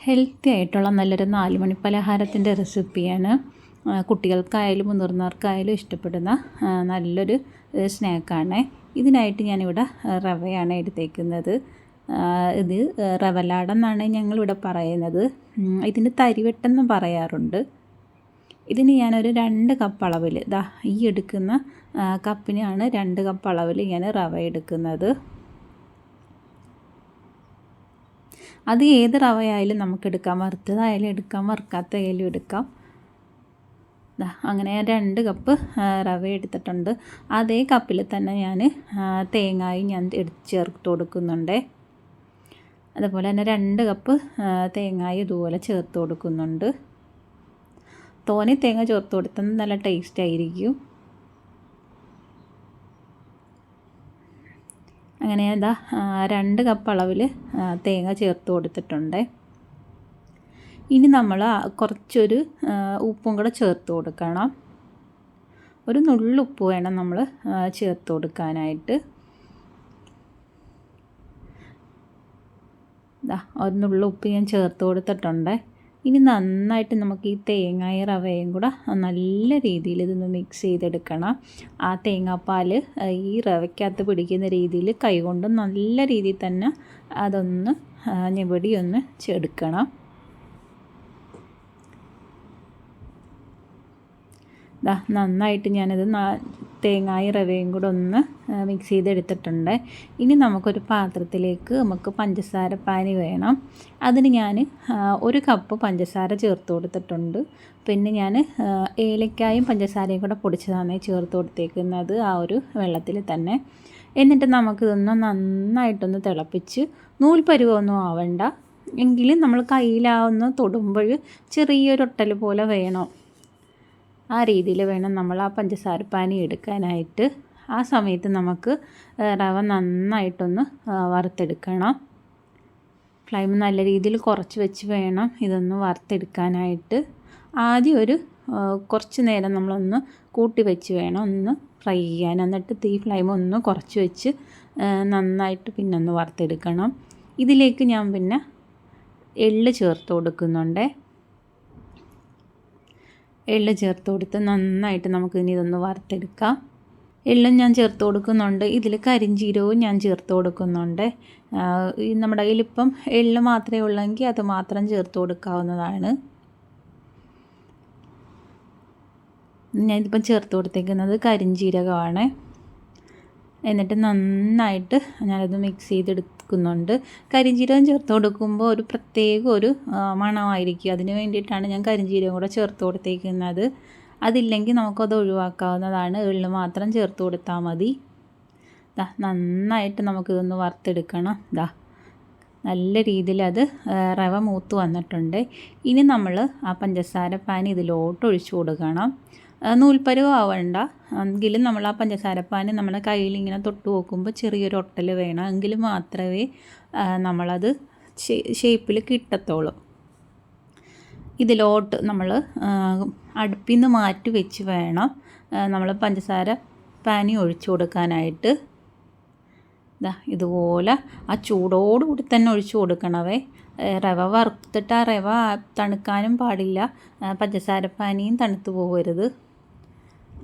Healthy ആയിട്ടുള്ള നല്ലൊരു നാല് മണി പലഹാരത്തിന്റെ റെസിപ്പിയാണ്. കുട്ടികൾക്കായാലും മുതിർന്നവർക്കായാലും ഇഷ്ടപ്പെടുന്ന നല്ലൊരു സ്നാക്കാണ്. ഇതിനായിട്ട് ഞാനിവിടെ റവയാണ് എടുത്തേക്കുന്നത്. ഇത് ഏഹ്, റവലാടെന്നാണ് ഞങ്ങളിവിടെ പറയുന്നത്. ഇതിന് തരിവെട്ടെന്നും പറയാറുണ്ട്. ഇതിന് ഞാനൊരു രണ്ട് കപ്പ് അളവിൽ ദാ ഈ എടുക്കുന്ന കപ്പിനാണ് രണ്ട് കപ്പ് അളവിൽ ഞാൻ റവ എടുക്കുന്നത്. അത് ഏത് റവയായാലും നമുക്ക് എടുക്കാം. വറുത്തതായാലും എടുക്കാം. വറുക്കാത്തതായാലും എടുക്കാം. അങ്ങനെ രണ്ട് കപ്പ് റവ എടുത്തിട്ടുണ്ട്. അതേ കപ്പിൽ തന്നെ ഞാൻ തേങ്ങായും ഞാൻ എടുത്ത് ചേർത്ത് കൊടുക്കുന്നുണ്ട്. അതുപോലെ തന്നെ രണ്ട് കപ്പ് തേങ്ങായും ഇതുപോലെ ചേർത്ത് കൊടുക്കുന്നുണ്ട്. തോനി തേങ്ങ ചേർത്ത് കൊടുത്താൽ നല്ല ടേസ്റ്റ് ആയിരിക്കും. അങ്ങനെ ഇതാ രണ്ട് കപ്പ് അളവിൽ തേങ്ങ ചേർത്ത് കൊടുത്തിട്ടുണ്ട്. ഇനി നമ്മൾ കുറച്ചൊരു ഉപ്പും കൂടെ ചേർത്ത് കൊടുക്കണം. ഒരു നുള്ളുപ്പ് വേണം നമ്മൾ ചേർത്ത് കൊടുക്കാനായിട്ട്. ഒരു നുള്ളുപ്പ് ഞാൻ ചേർത്ത് കൊടുത്തിട്ടുണ്ട്. ഇനി നന്നായിട്ട് നമുക്ക് ഈ തേങ്ങായ റവയും കൂടെ നല്ല രീതിയിൽ ഇതൊന്ന് മിക്സ് ചെയ്തെടുക്കണം. ആ തേങ്ങാപ്പാൽ ഈ റവയ്ക്കകത്ത് പിടിക്കുന്ന രീതിയിൽ കൈകൊണ്ട് നല്ല രീതിയിൽ തന്നെ അതൊന്ന് ഞെവടി ഒന്ന് ചെടുക്കണം ദാ നന്നായിട്ട് ഞാനത് തേങ്ങായും റവയും കൂടെ ഒന്ന് മിക്സ് ചെയ്തെടുത്തിട്ടുണ്ട്. ഇനി നമുക്കൊരു പാത്രത്തിലേക്ക് നമുക്ക് പഞ്ചസാര പാനി വേണം. അതിന് ഞാൻ ഒരു കപ്പ് പഞ്ചസാര ചേർത്ത് കൊടുത്തിട്ടുണ്ട്. പിന്നെ ഞാൻ ഏലക്കായും പഞ്ചസാരയും കൂടെ പൊടിച്ചതാണ് ചേർത്ത് കൊടുത്തേക്കുന്നത് ആ ഒരു വെള്ളത്തിൽ തന്നെ. എന്നിട്ട് നമുക്കിതൊന്ന് നന്നായിട്ടൊന്ന് തിളപ്പിച്ച് നൂൽ ആവണ്ട. എങ്കിലും നമ്മൾ കയ്യിലാവുന്ന തൊടുമ്പോൾ ചെറിയൊരു ഒട്ടൽ പോലെ വേണം. ആ രീതിയിൽ വേണം നമ്മൾ ആ പഞ്ചസാര പാനി എടുക്കാനായിട്ട്. ആ സമയത്ത് നമുക്ക് റവ നന്നായിട്ടൊന്ന് വറുത്തെടുക്കണം. ഫ്ലെയിം നല്ല രീതിയിൽ കുറച്ച് വെച്ച് വേണം ഇതൊന്ന് വറുത്തെടുക്കാനായിട്ട്. ആദ്യം ഒരു കുറച്ച് നേരം നമ്മളൊന്ന് കൂട്ടി വെച്ച് വേണം ഒന്ന് ഫ്രൈ ചെയ്യാൻ. എന്നിട്ട് തീ ഫ്ലെയിം ഒന്ന് കുറച്ച് വെച്ച് നന്നായിട്ട് പിന്നെ ഒന്ന് വറുത്തെടുക്കണം. ഇതിലേക്ക് ഞാൻ പിന്നെ എള്ള് ചേർത്ത് കൊടുക്കുന്നുണ്ടേ. എള്ള് ചേർത്ത് കൊടുത്ത് നന്നായിട്ട് നമുക്ക് ഇനി ഇതൊന്ന് വറുത്തെടുക്കാം. എള്ളും ഞാൻ ചേർത്ത് കൊടുക്കുന്നുണ്ട്. ഇതിൽ കരിഞ്ചീരവും ഞാൻ ചേർത്ത് കൊടുക്കുന്നുണ്ട്. നമ്മുടെ കയ്യിലിപ്പം എള്ള് മാത്രമേ ഉള്ളെങ്കിൽ അത് മാത്രം ചേർത്ത് കൊടുക്കാവുന്നതാണ്. ഞാനിതിപ്പം ചേർത്ത് കൊടുത്തേക്കുന്നത് കരിഞ്ചീരകമാണ്. എന്നിട്ട് നന്നായിട്ട് ഞാനത് മിക്സ് ചെയ്തെടുക്കുന്നുണ്ട് കരിഞ്ജീരകം ചേർത്ത് കൊടുക്കുമ്പോൾ ഒരു പ്രത്യേക ഒരു മണമായിരിക്കും. അതിന് വേണ്ടിയിട്ടാണ് ഞാൻ കരിഞ്ജീരകം കൂടെ ചേർത്ത് കൊടുത്തേക്കുന്നത്. അതില്ലെങ്കിൽ നമുക്കത് ഒഴിവാക്കാവുന്നതാണ്. എള്ള് മാത്രം ചേർത്ത് കൊടുത്താൽ മതി. ദാ നന്നായിട്ട് നമുക്കിതൊന്ന് വറുത്തെടുക്കണം. ദാ നല്ല രീതിയിൽ അത് റവ മൂത്ത് വന്നിട്ടുണ്ട്. ഇനി നമ്മൾ ആ പഞ്ചസാര പാൻ ഇതിലോട്ട് ഒഴിച്ചു കൊടുക്കണം. നൂൽപ്പരുവ് ആവണ്ട. എങ്കിലും നമ്മൾ ആ പഞ്ചസാരപ്പാൻ നമ്മുടെ കയ്യിൽ ഇങ്ങനെ തൊട്ട് നോക്കുമ്പോൾ ചെറിയൊരു ഒട്ടൽ വേണം. എങ്കിൽ മാത്രമേ നമ്മളത് ഷേപ്പിൽ കിട്ടത്തുള്ളൂ. ഇതിലോട്ട് നമ്മൾ അടുപ്പിൽ നിന്ന് മാറ്റി വെച്ച് വേണം നമ്മൾ പഞ്ചസാര പാനി ഒഴിച്ചു കൊടുക്കാനായിട്ട്. ഇതാ ഇതുപോലെ ആ ചൂടോടുകൂടി തന്നെ ഒഴിച്ചു കൊടുക്കണവേ. റവ വറുത്തിട്ട് ആ റവ തണുക്കാനും പാടില്ല. പഞ്ചസാരപ്പാനിയും തണുത്തു പോകരുത്.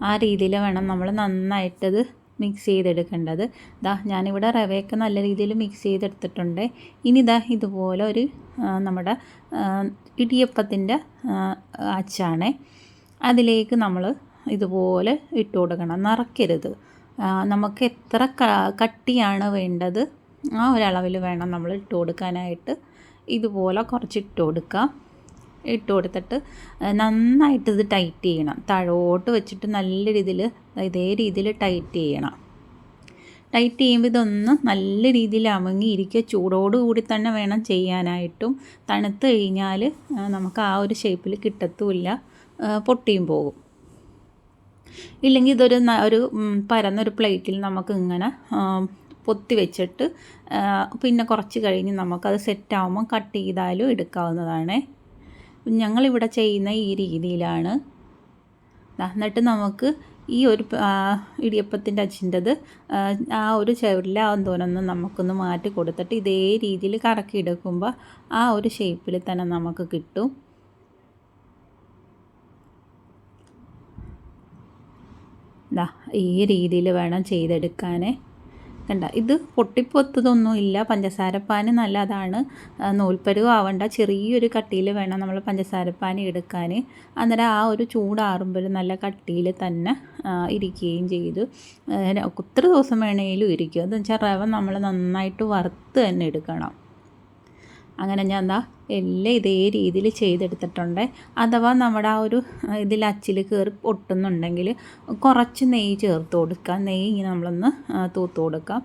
ആ രീതിയിൽ വേണം നമ്മൾ നന്നായിട്ടത് മിക്സ് ചെയ്തെടുക്കേണ്ടത്. ദാ ഞാനിവിടെ റവയൊക്കെ നല്ല രീതിയിൽ മിക്സ് ചെയ്തെടുത്തിട്ടുണ്ട്. ഇനി ഇതാ ഇതുപോലെ ഒരു നമ്മുടെ ഇടിയപ്പത്തിന്റെ അച്ചാണ്. അതിലേക്ക് നമ്മൾ ഇതുപോലെ ഇട്ട് കൊടുക്കണം. നിറയ്ക്കരുത് നമുക്ക് എത്ര കട്ടിയാണ് വേണ്ടത് ആ ഒരളവിൽ വേണം നമ്മൾ ഇട്ട് കൊടുക്കാനായിട്ട്. ഇതുപോലെ കുറച്ച് ഇട്ട് കൊടുക്കാം. ഇട്ട് കൊടുത്തിട്ട് നന്നായിട്ട് ഇത് ടൈറ്റ് ചെയ്യണം. താഴോട്ട് വെച്ചിട്ട് നല്ല രീതിയിൽ ഇതേ രീതിയിൽ ടൈറ്റ് ചെയ്യണം. ടൈറ്റ് ചെയ്യുമ്പോൾ ഇതൊന്ന് നല്ല രീതിയിൽ അമങ്ങിയിരിക്കുക. ചൂടോട് കൂടി തന്നെ വേണം ചെയ്യാനായിട്ടും. തണുത്ത് കഴിഞ്ഞാൽ നമുക്ക് ആ ഒരു ഷേപ്പിൽ കിട്ടത്തുമില്ല. പൊട്ടിയും പോകും. ഇല്ലെങ്കിൽ ഇതൊരു ഒരു പരന്നൊരു പ്ലേറ്റിൽ നമുക്ക് ഇങ്ങനെ പൊത്തി വെച്ചിട്ട് പിന്നെ കുറച്ച് കഴിഞ്ഞ് നമുക്കത് സെറ്റാവുമ്പോൾ കട്ട് ചെയ്താലും എടുക്കാവുന്നതാണ്. ഞങ്ങളിവിടെ ചെയ്യുന്ന ഈ രീതിയിലാണ്. എന്നിട്ട് നമുക്ക് ഈ ഒരു ഇടിയപ്പത്തിന്റെ അച്ചിന്റെത് ആ ഒരു ചെവിലാവും തോന്നുന്നു നമുക്കൊന്ന് മാറ്റി കൊടുത്തിട്ട് ഇതേ രീതിയിൽ കറക്കി എടുക്കുമ്പോൾ ആ ഒരു ഷേപ്പിൽ തന്നെ നമുക്ക് കിട്ടും. ഈ രീതിയിൽ വേണം ചെയ്തെടുക്കാൻ കണ്ട. ഇത് പൊട്ടിപ്പൊത്തതൊന്നും ഇല്ല. പഞ്ചസാരപ്പാന് നല്ലതാണ്. നൂൽപ്പരുവ് ആവണ്ട. ചെറിയൊരു കട്ടിയിൽ വേണം നമ്മൾ പഞ്ചസാരപ്പാന് എടുക്കാൻ അന്നേരം ആ ഒരു ചൂടാറുമ്പോൾ നല്ല കട്ടിയിൽ തന്നെ ഇരിക്കുകയും ചെയ്തു. ഒത്തിരി ദിവസം വേണമെങ്കിലും ഇരിക്കും. അതെന്ന് വെച്ചാൽ റവ നമ്മൾ നന്നായിട്ട് വറുത്ത് തന്നെ എടുക്കണം. അങ്ങനെ ഞാൻ എന്താ എല്ലാം ഇതേ രീതിയിൽ ചെയ്തെടുത്തിട്ടുണ്ട്. അഥവാ നമ്മുടെ ആ ഒരു ഇതിൽ അച്ചിൽ കയറി പൊട്ടുന്നുണ്ടെങ്കിൽ കുറച്ച് നെയ്യ് ചേർത്ത് കൊടുക്കുക നെയ്യ് ഇങ്ങനെ നമ്മളൊന്ന് തൂത്ത് കൊടുക്കാം.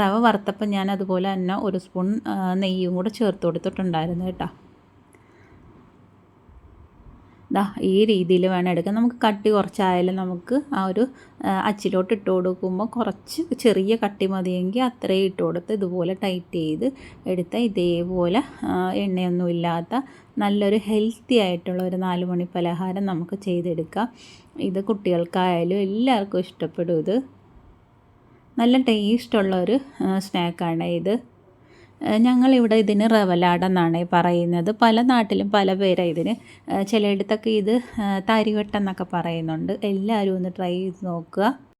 റവ വറുത്തപ്പം ഞാൻ അതുപോലെ തന്നെ ഒരു സ്പൂൺ നെയ്യും കൂടെ ചേർത്ത് കൊടുത്തിട്ടുണ്ടായിരുന്നു കേട്ടോ. ദാ ഈ രീതിയിൽ വേണം എടുക്കാൻ. നമുക്ക് കട്ടി കുറച്ചായാലും നമുക്ക് ആ ഒരു അച്ചിലോട്ട് ഇട്ട് കൊടുക്കുമ്പോൾ കുറച്ച് ചെറിയ കട്ടി മതിയെങ്കിൽ അത്രയും ഇട്ട് കൊടുത്ത് ഇതുപോലെ ടൈറ്റ് ചെയ്ത് എടുത്താൽ ഇതേപോലെ എണ്ണയൊന്നും ഇല്ലാത്ത നല്ലൊരു ഹെൽത്തി ആയിട്ടുള്ള ഒരു നാല് മണി പലഹാരം നമുക്ക് ചെയ്തെടുക്കാം. ഇത് കുട്ടികൾക്കായാലും എല്ലാവർക്കും ഇഷ്ടപ്പെടും ഇത്. നല്ല ടേസ്റ്റുള്ള ഒരു സ്നാക്കാണ് ഇത്. ഞങ്ങളിവിടെ ഇതിന് റവലാടെന്നാണ് പറയുന്നത്. പല നാട്ടിലും പല പേരാണ് ഇതിന്. ചിലയിടത്തൊക്കെ ഇത് തരിവട്ടം എന്നൊക്കെ പറയുന്നുണ്ട്. എല്ലാവരും ഒന്ന് ട്രൈ ചെയ്ത് നോക്കുക.